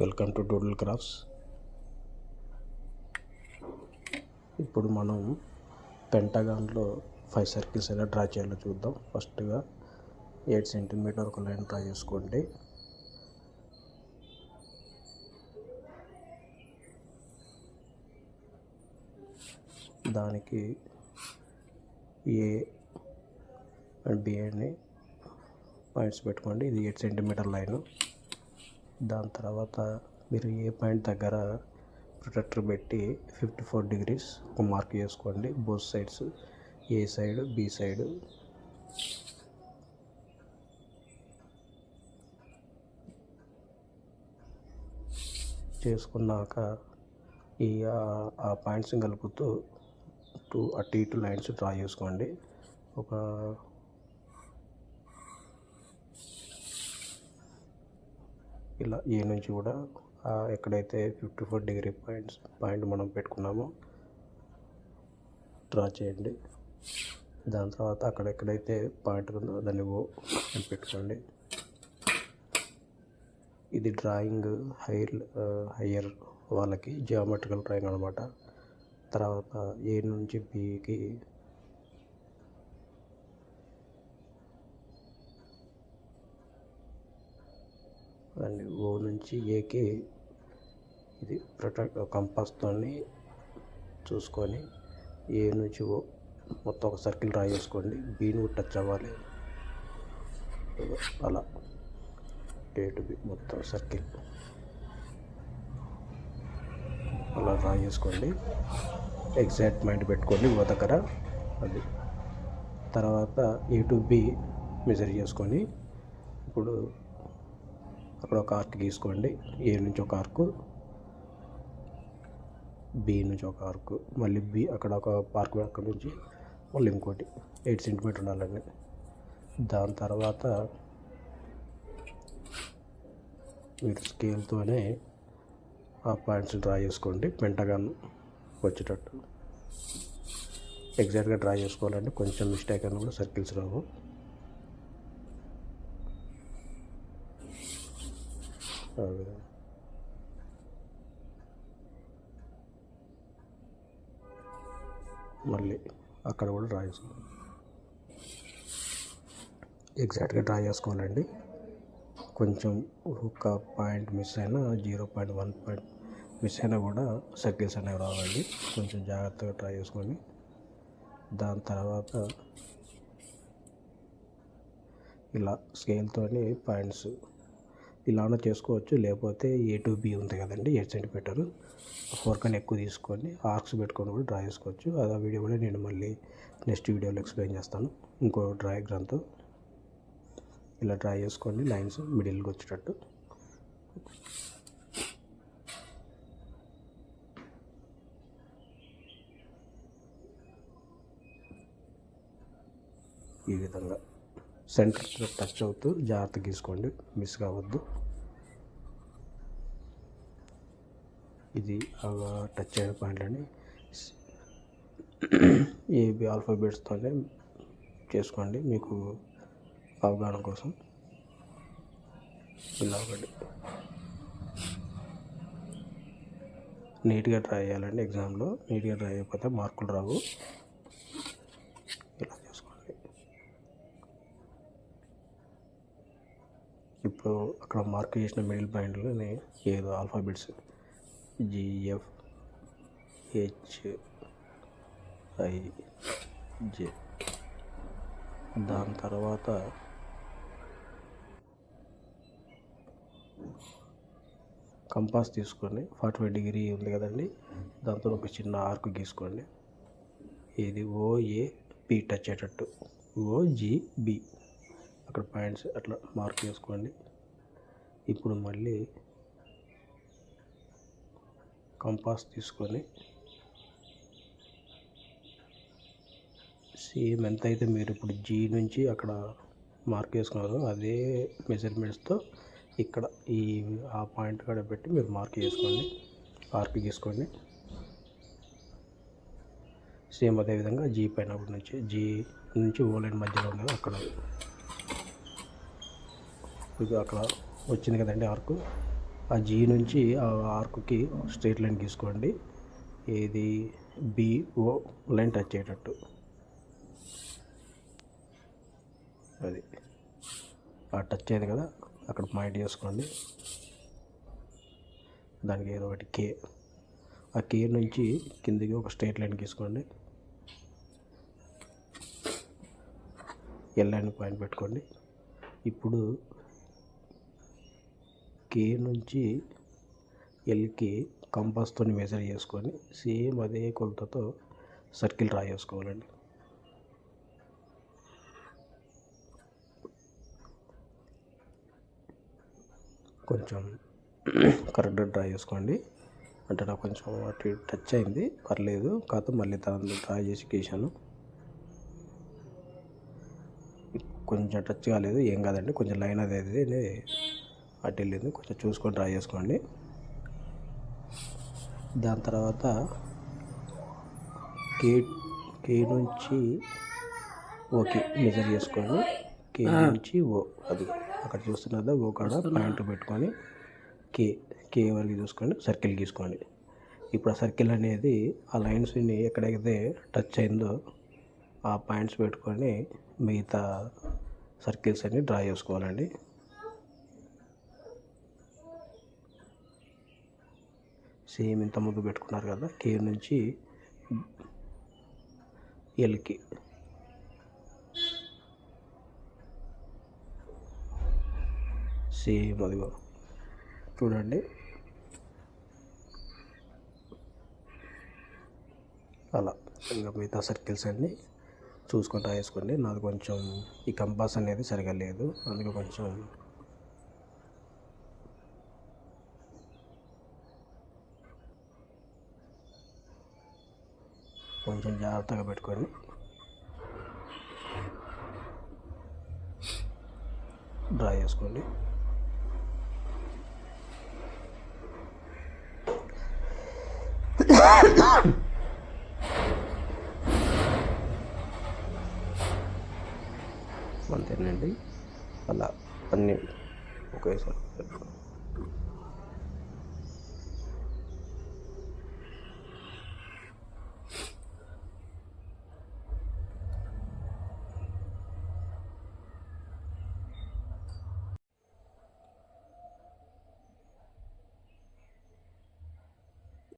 Welcome to doodle crafts. ఇప్పుడు మనం పెంటగాన్లో ఫైవ్ సర్కిల్స్ ఎలా డ్రా చేయాలో చూద్దాం. ఫస్ట్గా ఎయిట్ సెంటీమీటర్ ఒక లైన్ డ్రా చేసుకోండి. దానికి ఏ అండ్ బిఏని పాయింట్స్ పెట్టుకోండి. ఇది ఎయిట్ సెంటీమీటర్ లైను. దాని తర్వాత మీరు ఏ పాయింట్ దగ్గర ప్రొటెక్టర్ పెట్టి ఫిఫ్టీ ఫోర్ డిగ్రీస్ ఒక మార్క్ చేసుకోండి. Both sides A side B side. చేసుకున్నాక ఈ ఆ- పాయింట్స్ని కలుపుతూ టూ అటు ఇటు లైన్స్ డ్రా చేసుకోండి. ఒక ఇలా ఏ నుంచి కూడా ఎక్కడైతే fifty four degree points point మనం పెట్టుకున్నామో డ్రా చేయండి. దాని తర్వాత అక్కడ ఎక్కడైతే పాయింట్ ఉందో దాన్ని ఓ అని పెట్టుకోండి. ఇది డ్రాయింగ్ హైర్ హయ్యర్ వాళ్ళకి జియోమెట్రికల్ డ్రాయింగ్ అనమాట తర్వాత ఏ నుంచి బికి అండ్ ఓ నుంచి ఏకి ఇది ప్రొటెక్ట్ కంపాస్తో చూసుకొని ఏ నుంచి ఓ మొత్తం ఒక సర్కిల్ డ్రా చేసుకోండి. బీను టచ్ అవ్వాలి. అలా. ఏ టు బి మొత్తం సర్కిల్. అలా డ్రా చేసుకోండి. ఎగ్జాక్ట్ మైండ్ పెట్టుకోండి ఓ దగ్గర. అది. తర్వాత ఏ టు బి మెజర్ చేసుకొని ఇప్పుడు అక్కడ ఒక ఆర్క్ గీసుకోండి. ఏ నుంచి ఒక ఆర్కు? బి నుంచి ఒక ఆర్కు. మళ్ళీ బి అక్కడ ఒక పార్క్ అక్కడ నుంచి మళ్ళీ ఇంకోటి. ఎయిట్ సెంటీమీటర్ ఉండాలండి. దాని తర్వాత మీరు స్కేల్తోనే ఆ పాయింట్స్ డ్రా చేసుకోండి. పెంటగాన్ వచ్చేటట్టు. ఎగ్జాక్ట్గా డ్రా చేసుకోవాలంటే కొంచెం మిస్టేక్ అయినా కూడా సర్కిల్స్ రావు. Over there. మళ్ళీ అక్కడ కూడా డ్రా చేసుకోవాలి ఎగ్జాక్ట్గా డ్రా చేసుకోవాలండి కొంచెం ఒక పాయింట్ మిస్ అయినా zero point one point miss అయినా కూడా సర్కిల్స్ అనేవి రావాలి కొంచెం జాగ్రత్తగా ట్రై చేసుకొని దాని తర్వాత ఇలా స్కేల్తోని పాయింట్స్ ఇలానే చేసుకోవచ్చు. లేకపోతే ఏ టు బి ఉంది కదండి ఎయిట్ సెంటీమీటర్ ఫోర్ కన్నా ఎక్కువ తీసుకొని ఆర్క్స్ పెట్టుకొని కూడా డ్రా చేసుకోవచ్చు. ఆ వీడియో కూడా నేను మళ్ళీ నెక్స్ట్ వీడియోలో ఎక్స్ప్లెయిన్ చేస్తాను. ఇంకో డ్రాయగ్రామ్తో ఇలా డ్రా చేసుకోండి లైన్స్ మిడిల్కి వచ్చేటట్టు. ఈ విధంగా. సెంటర్ టచ్ అవుతూ జాగ్రత్త గీసుకోండి. మిస్ కావద్దు. ఇది టచ్ అయిన పాయింట్లని ఏబి ఆల్ఫాబెట్స్తోనే చేసుకోండి. మీకు అవగాహన కోసం ఇలా ఒకటి నీట్గా ట్రై చేయాలండి. ఎగ్జామ్లో నీట్గా ట్రై అయిపోతే మార్కులు రావు ఇలా చేసుకోండి ఇప్పుడు అక్కడ మార్క్ చేసిన మిడిల్ పాయింట్లోనే ఏదో alphabets G F H I J. దాని తర్వాత కంపాస్ తీసుకొని ఫార్టీ ఫైవ్ డిగ్రీ ఉంది కదండి దాంతో ఒక చిన్న ఆర్క్ గీసుకోండి. ఇది ఓఏ పి టచ్ అయ్యేటట్టు ఓజిబి. అక్కడ పాయింట్స్ అట్లా మార్క్ చేసుకోండి. ఇప్పుడు మళ్ళీ కంపాస్ తీసుకొని సేమ్ ఎంత అయితే మీరు ఇప్పుడు జీ నుంచి అక్కడ మార్క్ చేసుకున్నారో అదే మెజర్మెంట్స్తో ఇక్కడ ఈ ఆ పాయింట్ కాడ పెట్టి మీరు మార్క్ చేసుకోండి ఆర్క్ గీసుకోండి సేమ్ అదేవిధంగా జీ పైన నుంచి జీ నుంచి ఓలైన్ మధ్యలో ఉన్నది అక్కడ. ఇది అక్కడ వచ్చింది కదండి ఆర్క్. ఆ జీ నుంచి ఆ ఆర్క్కి స్ట్రేట్ లైన్ గీసుకోండి. ఏది? బిఓ లైన్ టచ్ అయ్యేటట్టు. అది. ఆ టచ్ అయింది కదా అక్కడ పాయింట్ చేసుకోండి. దానికి ఏదో ఒకటి కే. ఆ కే నుంచి కిందికి ఒక స్ట్రేట్ లైన్ గీసుకోండి. ఎల్ అని పాయింట్ పెట్టుకోండి. ఇప్పుడు కే నుంచి ఎల్కి కంపాస్తో మెజర్ చేసుకొని సేమ్ అదే కొలతతో సర్కిల్ డ్రా చేసుకోవాలండి కొంచెం కరెక్ట్గా డ్రా చేసుకోండి. అంటే నాకు కొంచెం అటు టచ్ అయింది. పర్లేదు. కాదు మళ్ళీ దాన్ని డ్రా చేసి గీశాను. కొంచెం టచ్ కాలేదు. ఏం కాదండి. కొంచెం లైన్ అది అది అటు వెళ్ళింది. కొంచెం చూసుకొని డ్రా చేసుకోండి. దాని తర్వాత కే కే నుంచి ఓకే మెజర్ చేసుకొని కే నుంచి ఓ అది అక్కడ చూస్తున్నదా ఓ కాడ పాయింట్ పెట్టుకొని కే కే వరకు చూసుకొని సర్కిల్ గీసుకోండి. ఇప్పుడు ఆ సర్కిల్ అనేది ఆ లైన్స్ని ఎక్కడైతే టచ్ అయిందో ఆ పాయింట్స్ పెట్టుకొని మిగతా సర్కిల్స్ అన్ని డ్రా చేసుకోవాలండి. సేమ్ ఇంత ముందు పెట్టుకున్నారు కదా కే నుంచి ఎల్కి. సేమ్ అదిగో చూడండి. అలా ఇంకా మిగతా సర్కిల్స్ అన్నీ చూసుకుంటా వేసుకోండి. నాది కొంచెం ఈ కంపాస్ అనేది సరిగా లేదు అందుకే కొంచెం కొంచెం జాగ్రత్తగా పెట్టుకొని డ్రా చేసుకోండి. అంతేనండి. అలా అన్నీ ఒకేసారి పెట్టుకోండి.